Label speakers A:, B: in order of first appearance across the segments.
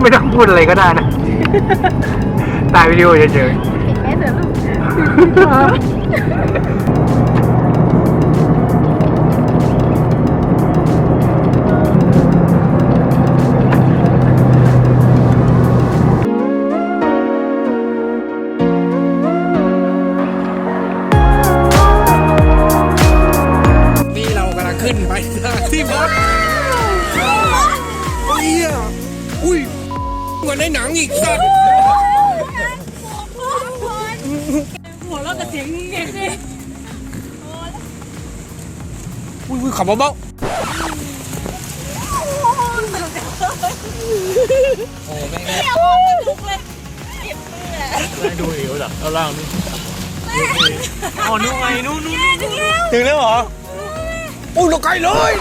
A: ไม่ต้องพูดอะไรก็ได้นะถ่ายวิดีโอเฉย
B: ปิดแม่เถอะลูก
A: ๆนี่เรากำลังขึ้นไปทางที่พักเฮีย อุ้ยเหมือนในหนังอีกสัตว์
B: หัวเราะกับเสียงเงี้ยสิ
A: อุ้ยอุ้ยขับเบาโอ้แม่ง
B: ลุกเลยเจ็บมือแหละ
C: ดูหิวจากข้างล่างนี่อ๋อนู่นไงนู่นนู่น
B: ถึงแล้ว
A: ถึงแล้วเหรออุ้ยเราไกลเลย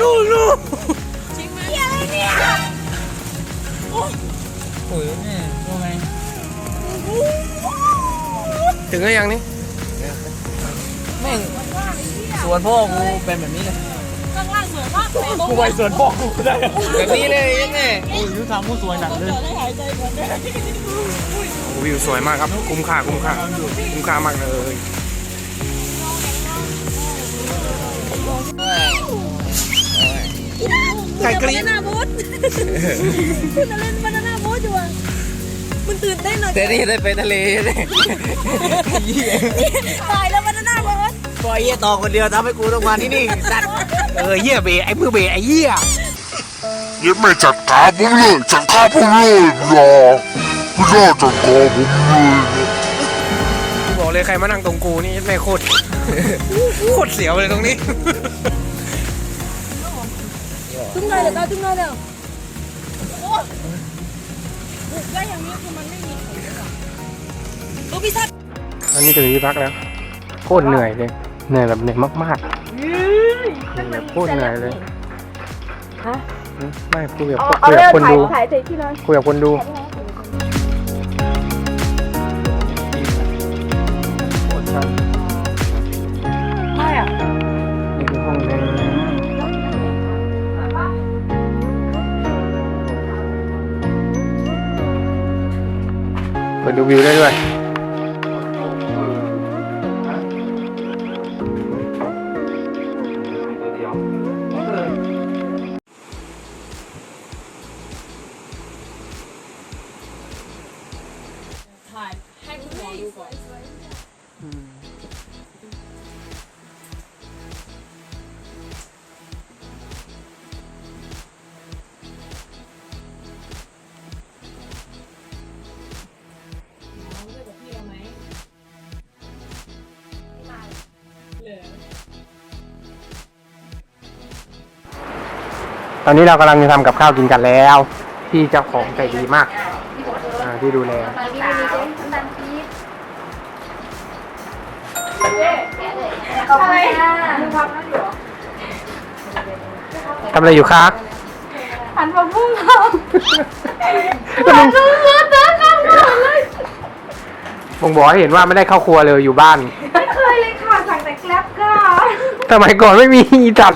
A: นู่นนู่น ถึงแล้วยังนี่
C: แม่งสวนพ่อกูเป็นแบบนี้เลย
B: ข้างล่างสวยมากเลย
C: กูไปสวนพ่อกูได้
A: แบบนี้เลยยังไง
C: โอ้ยยูทำกูสวยหนักเลย
B: ได้หายใจก่อนได้
A: วิวสวยมากครับ คุ้มค่าคุ้มค่าคุ้มค่ามากเลยไก่กรี๊ด
B: บานาน่าบูทคุณเล่นบานาน่าบูทอยู่อะมัน ตื่นเต้นหน่อย
C: แต่นี่ได้ไปทะเลเลย
B: ตายแล้วบานาน่าบูท
C: ปล่อยเหี้ยต่อคนเดียวทำให้กูต้องมาที่นี่สัตว์
A: เออเหี้ยเบะไอ้มือเบะไอ้เหี้ย
D: ยังไม่จัดการผมเลยจัดการผมเลยหรอไม่น่าจัดการผมเลย
A: กูบอกเลยใครมานั่งตรงกูนี่ไม่โคตรโคตรเสียวเลยตรงนี้
B: ตึ้งเลยเดี๋ยวตาตึ้งเลยเดี๋ยว โอ้บุกได้อย่างนี้คือมันไม่มีผลเลยอะลูกพี่ซัด
A: อันนี้ถึงที่พักแล้วโคตรเหนื่อยเลยเหนื่อยแบบเหนื่อยมากๆเหนื่อยแบบโคตรเหนื่อยเลย
B: ฮะ
A: อืมไม่คุยกับ
B: เอา
A: คุ
B: เอา
A: ย
B: เรื่
A: กับ
B: อง
A: คน
B: ถ่าย
A: ดู
B: ถ่ายเสร็จที่นอน
A: คุยกับคนดูโคตรชัน เปิดดูวิวได้ด้วย
B: ถ่ายให้คุณหมอดูก่อน
A: อนนี้เรากำลังจะทำกับข้าวกินกันแล้วที่เจ้าของใจดีมากอ่าที่ดูแล
B: ตอนนี้มีเจ๊น้ำตาลปี๊บขอบคุณค่ะ
A: ทำอะไรอยู่คะ
B: หันมาพุ่งเขา
A: แล้วมึง
B: ดูเลือดเดินข้างหน้าเลย
A: มึงบอกให้เห็นว่าไม่ได้เข้าครัวเลยอยู่บ้าน
B: ไม่เคยเลยค่ะสั่งแต่แกร็บก็
A: สมัยก่อนไม่มีจัด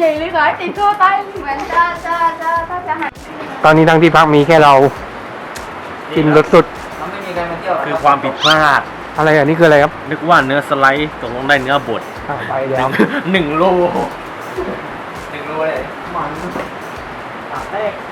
B: ใหญ่ๆเลยค่ะติดตัวตายเหมือนจะจะจะถ้าจะหัน
A: ตอนนี้ทั้งที่พักมีแค่เรากินรสสุด
C: มันไม่มีใครมาเที่ยวคือความผิดพลาด
A: อะไรอะนี่คืออะไรครับ
C: นึกว่าเนื้อสไลด์ตกลงได้เนื้อบด
A: อะไปแล้ว
C: หนึ่งโลหนึ่งโลเลยมันตัดแรก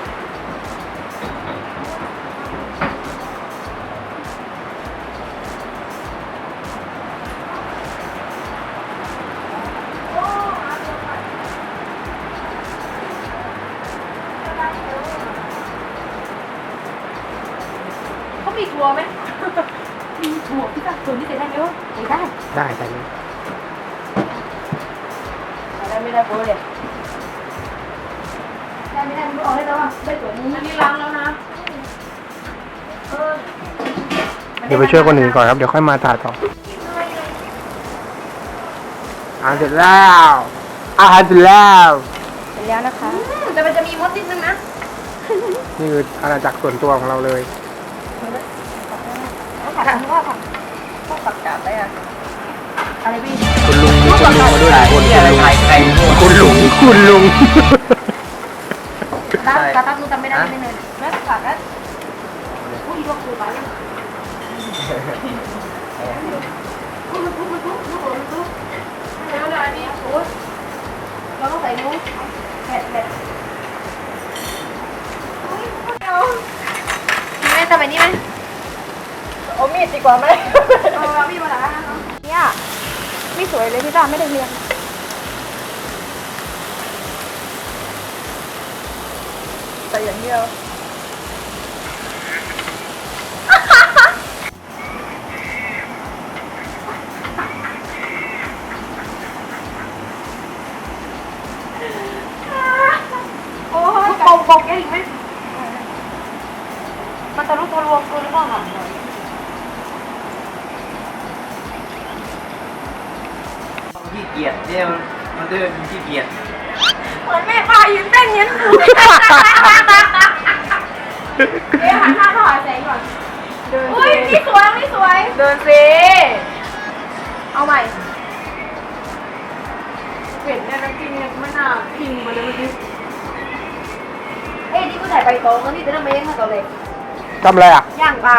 B: เข มมีทัวร์พี่ตักตัวนี้เสร็จได้ไหมวะไม่ได้
A: ได้แต่นี้
B: ได้ไม่ได้โป๊เลยได้ไม่ได้ไม่ออกได้แล้วอะได้ตัวนี้อันนี้ล้างแล้วนะเออ
A: เดี๋ยวไปช่วยคนอื่นก่อนครับ เดี๋ยวค่อยมาถ่ายต่ออาหารเสร็จแล้วอาหารเสร็จแล้ว
B: เสร็จแล้วนะคะ แต่มันจะมีมดนิดนึงนะ
A: นี่คืออาณาจักรส่วนตัวของเราเลย
B: ผักผักว่าผักพวกผักกาดได้อะอะไรพี่
A: คุณลุงมีคุณลุงมาด้วยหนึ่งคน
C: ที่อะไรใครใครพูด
A: คุณลุงคุณลุง
B: ตาตาตาดูจำไม่ได้ไม่เลยแม่ขาดแล้วอุ้ยลูกคือไปยังอุ้ยลูกลูกลูกลูกลูกลูกแล้วแล้วอันนี้ยเราต้องใส่นิ้วแผลแผลเอาแม่ทำแบบนี้ไหมโอ้มีดดี กว่าไหมเอามีดมาหนาเนี่ยไม่สวยเลยพี่ตาไม่ได้เรียนแต่อย่างเดียว โอ้ยปมปมแกอีกไหมมันจะรู้ตัวรวมตัวหรือเปล่าอะ
C: ขี้เกียจเนี่ยมันเดินขี้เกียจ
B: เหมือนแม่พายืนเต้นยืนดูเอ๊ะหันหน้าเข้าหาแสงก่อนเดินอุ้ยนี่สวยนี่สวย เดินสิเอาใหม่เห็นเนี่ยน้ำจิ้มเนี่ยไม่น่าพิงมาเลยเมื่อกี้เอ้ยนี่กูถ่ายใบตองแล้วนี่จะทำไมยังมาต่อเลย
A: ทำอะไรอะ
B: ย่างปลา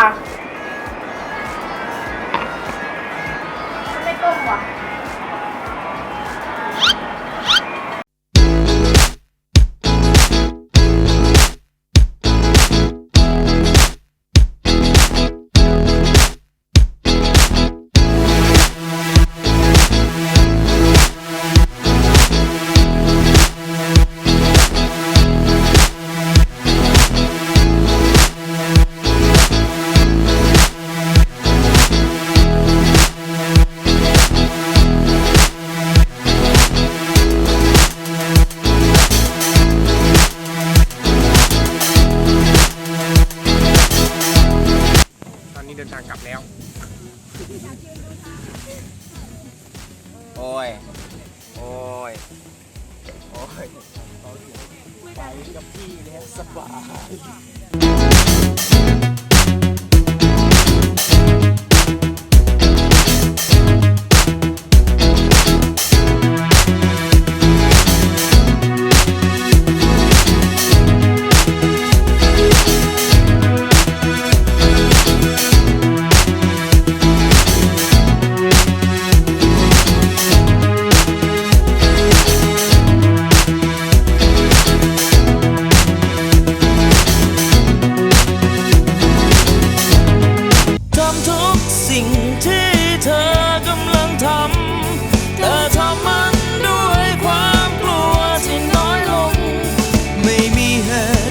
A: กับพี่แล้วสบาย